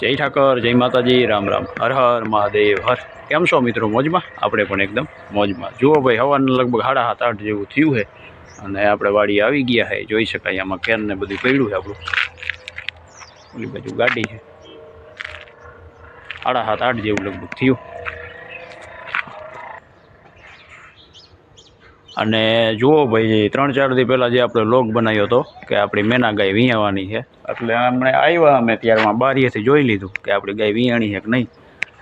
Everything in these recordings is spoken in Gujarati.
જય ઠાકર, જય માતાજી, રામ રામ, હર હર મહાદેવ, હર. કેમ છો મિત્રો મોજમાં? આપણે પણ એકદમ મોજમાં. જુઓ ભાઈ, હવાને લગભગ સાડા સાત, આઠ જેવું થયું છે. અને આપણે વાડી આવી ગયા છે. જોઈ શકાય આમાં કેન ને બધું પડ્યું છે આપણું. ઓલી બાજુ ગાડી છે. સાડા સાત, આઠ જેવું લગભગ થયું. અને જુઓ ભાઈ, ત્રણ ચાર દી પહેલાં જે આપણે લોગ બનાવ્યો હતો, કે આપણી મેના ગાય વિયાવાની છે એટલે અમને આવ્યા અમે ત્યારમાં બારીએથી જોઈ લીધું કે આપણી ગાય વિયાણી છે કે નહીં.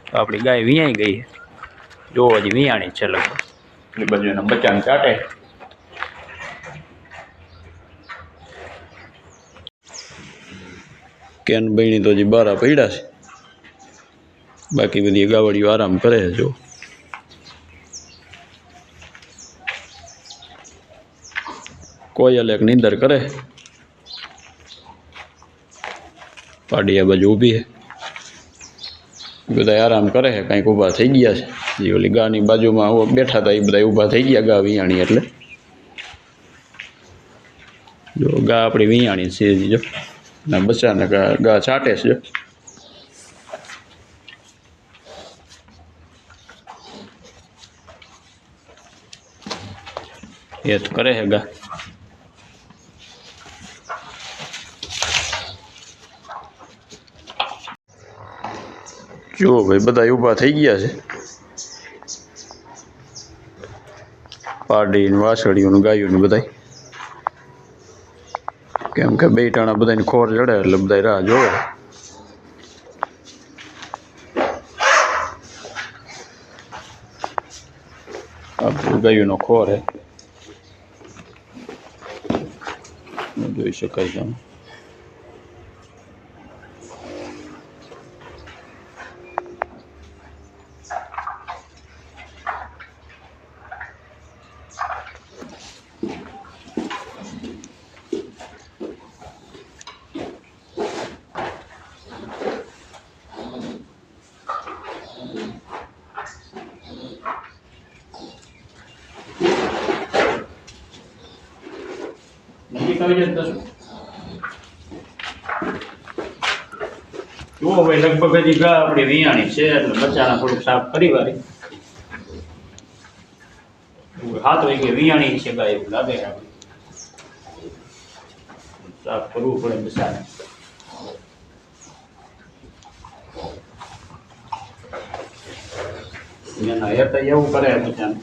તો આપણી ગાય વિયાઈ ગઈ છે. જુઓ હજી વિયાણી છે લગભગ. એટલી બાજુ એના બચ્ચાને ચાટે. કેન બહેણી તો હજી બારા પડ્યા છે. બાકી બધી ગાવડીઓ આરામ કરે છે જો. કોયલ એક નીંદર કરે. પાડી આ બાજુ ઊભી છે. બધા આરામ કરે છે, કંઈક ઊભા થઈ ગયા છે. જે ઓલી ગાની બાજુમાં બેઠા હતા એ બધા ઊભા થઈ ગયા ગા વિયાણી એટલે. જો ગા આપણી વિયાણી છે જો ના બચ્ચાને ગા ગા છાંટે છે, જો. એ તો કરે છે ગા. જુઓ ભાઈ, બધા ઊભા થઈ ગયા છે. પાડીને ને વાસળીઓ ને બધા કેમ કે બે ટાણા બધાને ખોર ચડે એટલે બધા રાહ જોવે. આપણું ગાયોનો ખોર હે. જોઈ શકાય છે આવી જાય ને દસ જુઓ ભાઈ લગભગ હજી ગા આપણી વિયાણી છે, એટલે બચ્ચાના થોડુંક સાફ કરી વાળી. હાથ હોય કે વિયાણી છે ગા, એવું લાગે છે આપણે સાફ કરવું પડે બચ્ચાને એના હેતા એવું કરે બચ્ચાને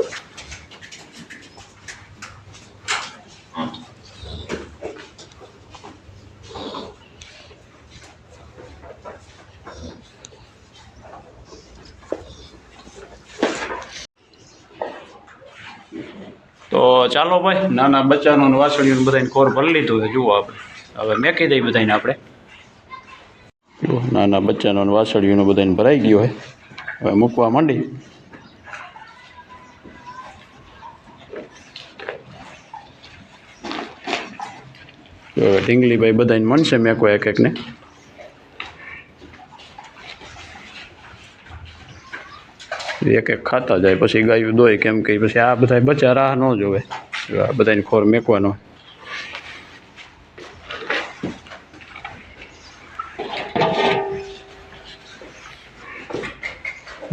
તો ચાલો ભાઈ. નાના બચ્ચાનું વાસળીઓનું બધાને ખોર ભરી લીધું છે. જુઓ આપણે. હવે મેકી દઈ બધાને આપણે. જુઓ, નાના બચ્ચાનો વાસળીઓનું બધાને ભરાઈ ગયો હોય હવે મૂકવા માંડી તો હવે ઢીંગલીભાઈ બધાને મળશે મેકો એક એકને. એક એક ખાતા જાય, પછી ગાયું દોય કેમ કે પછી આ બધા બચ્ચા રાહ ન જોવે. આ બધાને ખોર મેકવાનો.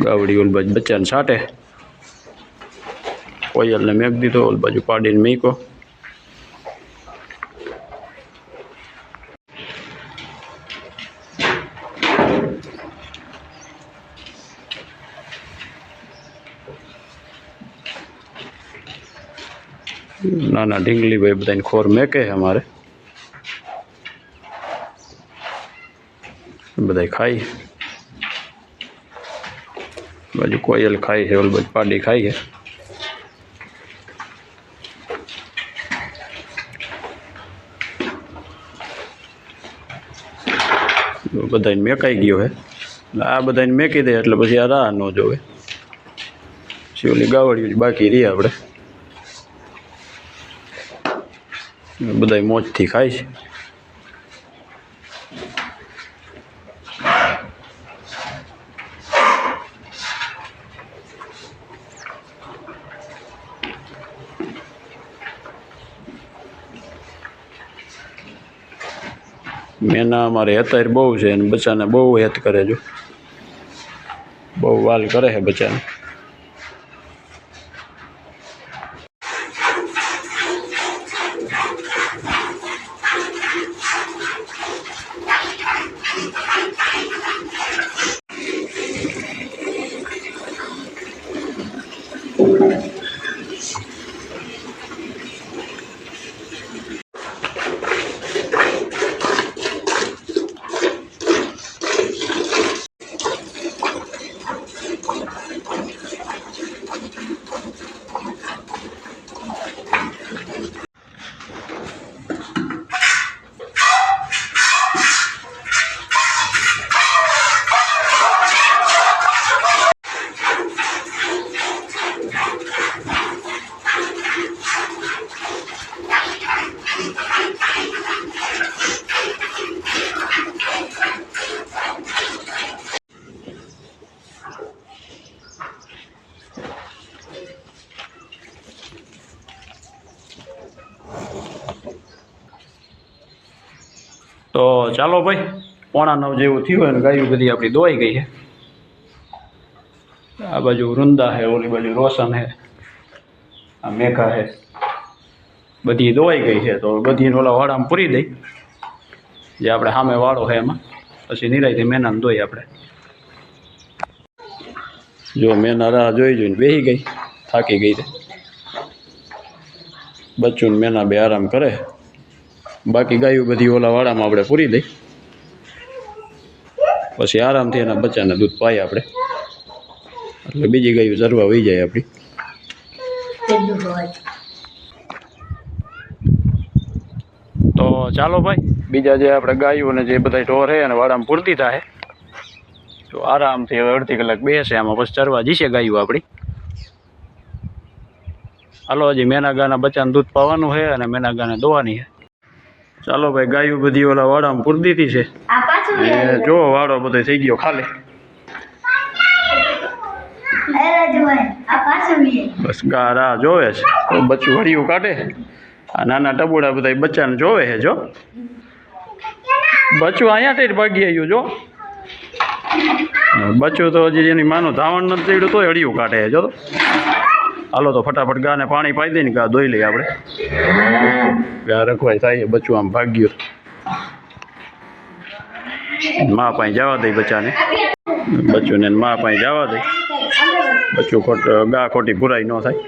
ગાવડી ઓલ બાજુ બચ્ચાને સાટે કોયલને મેક દીધો, ઓલ બાજુ પાડીને મેકો નાના ઢીંગલી ભાઈ બધાને ખોર મેકે છે અમારે. બધા ખાઈ બાજુ કોયલ ખાય છે ઓલ બાજુ પાડી ખાય છે. બધાને મેકાઈ ગયો છે. આ બધાને મેકી દે એટલે પછી આ રાહ ન જોવે. ઓલી ગાવડિયું બાકી રહી આપણે. બધા મોજથી ખાય છે. મેના અમારે હેતાર બહુ છે અને બચ્ચાને બહુ હેત કરે જો. બહુ વાલ કરે છે બચ્ચાને તો ચાલો ભાઈ, પોણા નવ જેવું થયું હોય ને ગાયું બધી આપણી દોવાઈ ગઈ છે. આ બાજુ વૃંદા છે, ઓલી બાજુ રોશન છે, આ મેઘા છે. બધી દોવાઈ ગઈ છે, તો બધી ઓલા વાડામાં પૂરી દઈ. જે આપણે સામે વાળો છે એમાં. પછી નિરાયથી મેનાને દોઈ આપણે. જો મેના રાહ જોઈ જોઈને બેસી ગઈ, થાકી ગઈ તે બચ્ચું મેના બે આરામ કરે. બાકી ગાયું બધી ઓલા વાડામાં આપણે પૂરી દઈ. પછી આરામથી એના બચ્ચાને દૂધ પાય આપણે. એટલે બીજી ગાયું ચરવા વહી જાય આપણી. તો ચાલો ભાઈ. બીજા જે આપણે ગાયું અને જે બધા ઢોર છે અને વાડામાં પૂરતી થાય. તો આરામથી હવે અડધી કલાક બેસે આમાં પછી ચરવા જશે ગાયું આપણી. હાલો હજી મેના ગાના બચ્ચાને દૂધ પાવાનું છે અને મેના ગાને દોવાની છે ચાલો ભાઈ ગાયું બધી ઓલા વાડામાં પૂરી છે. જો વાડો બધો થઈ ગયો ખાલી. બસ ગા રા જોવે છે. તો બચ્ચું હળિયું કાઢે. આ નાના ટબુડા બધા બચ્ચાને જોવે છે જો. બચ્ચું અહીંયાથી જ ભાગી આવ્યું જો. બચ્ચું તો હજી એની માનું ધાવણ નથી ચડ્યું તોય હળિયું કાઢે છે જો. તો હાલો તો ફટાફટ ગાને પાણી પાઈ દઈને ગા ધોઈ લઈએ આપણે. ગા રખવાય થાય બચ્ચું આમ ભાગ્યું. મા પાસે જવા દઈ બચ્ચાને. બચ્ચુંને મા પાસે જવા દઈ બચ્ચું ખોટ, ગા ખોટી ભૂરાઈ ન થાય.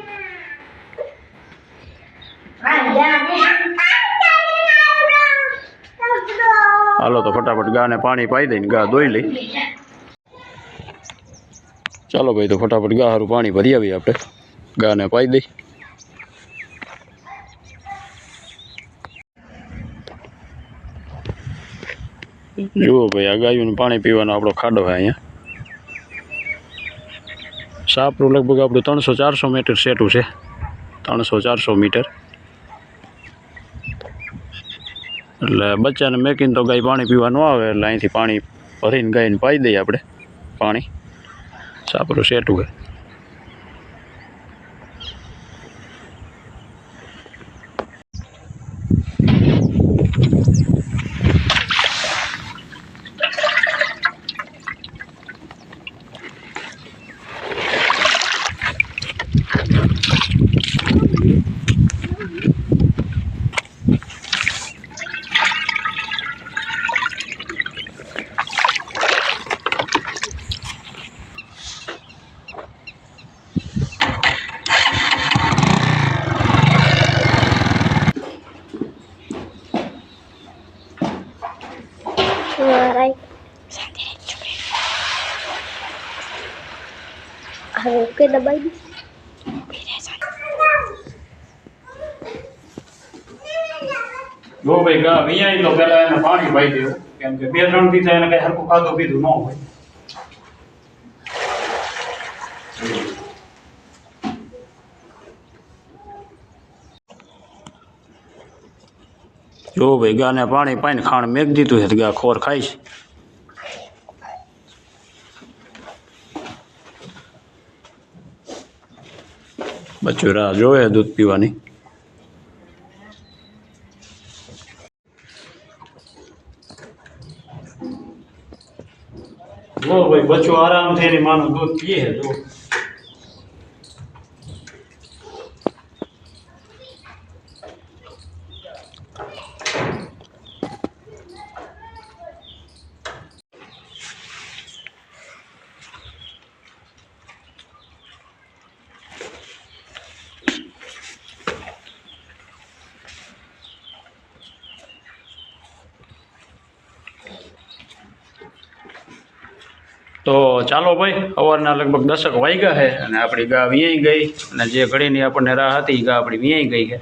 હાલો તો ફટાફટ ગાને પાણી પાઈ દઈને ગા ધોઈ લઈ. ચાલો ભાઈ તો ફટાફટ ગા સારું પાણી ભરી આવીએ આપણે. ગાને પાઈ દઈ. જુઓ ભાઈ, આ ગાયું પાણી પીવાનો આપણો ખાડો હોય અહીંયા. સાપરું લગભગ આપણું ત્રણસો ચારસો મીટર સેટું છે. ત્રણસો ચારસો મીટર એટલે બચ્ચાને મેકીને તો ગાય પાણી પીવાનું આવે, એટલે અહીંથી પાણી ભરીને ગાયને પાઈ દઈએ આપણે. પાણી. સાપરું સેટું છે. ઓકે દબાઈ દી? જો ભાઈ ગા વિયાય તો પેલા એને પાણી ભાઈ દેવું કેમ કે બે ત્રણ દી થાય એને કઈ હરખું ખાધું પીધું ન હોય. જો ભાઈ ગાને પાણી પાઈને ખાણ મેક દીધું છે ગા ખોર ખાય બચ્ચું રાહ જોવે દૂધ પીવાની. જો ભાઈ બચ્ચું આરામથી એની માનું દૂધ પીએ જો. તો ચાલો ભાઈ અવારના લગભગ દસક વાગ્યા છે અને આપણી ગા વ્યાઈ ગઈ અને જે ઘડીની આપણને રાહ હતી એ ગા આપણી વ્યાઈ ગઈ છે.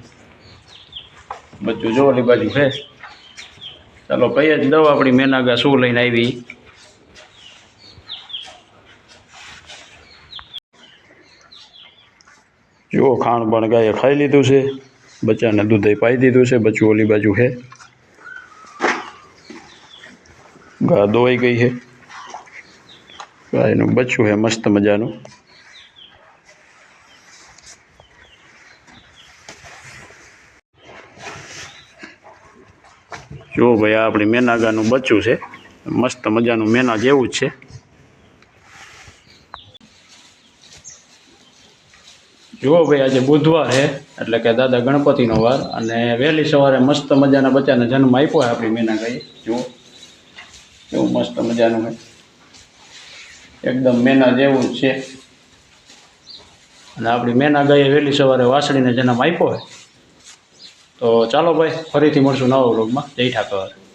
બચ્ચું જો ઓલી બાજુ છે. ચાલો કઈ જ દવા આપણી મેના ગા શું લઈને આવી? જુઓ, ખાણ પણ ગાયે ખાઈ લીધું છે. બચ્ચાને દૂધે પાઈ દીધું છે. બચ્ચું ઓલી બાજુ છે. ગા દોવાઈ ગઈ છે. ગાયનું બચ્ચું છે મસ્ત મજાનું. જો ભાઈ, આ આપણી મેનાગાનું બચ્ચું છે. મસ્ત મજાનું મેના જેવું જ છે. જુઓ ભાઈ, આજે બુધવાર છે એટલે કે દાદા ગણપતિનો વાર અને વહેલી સવારે મસ્ત મજાના બચ્ચાને જન્મ આપ્યો હોય આપણી મેના ગાઈએ જુઓ કેવું મસ્ત મજાનું છે એકદમ મેના જેવું જ છે. અને આપણી મેના ગાઈએ વહેલી સવારે વાસળીને જન્મ આપ્યો હોય તો ચાલો ભાઈ, ફરીથી મળશું નવા વ્લોગમાં. જય ઠાકર.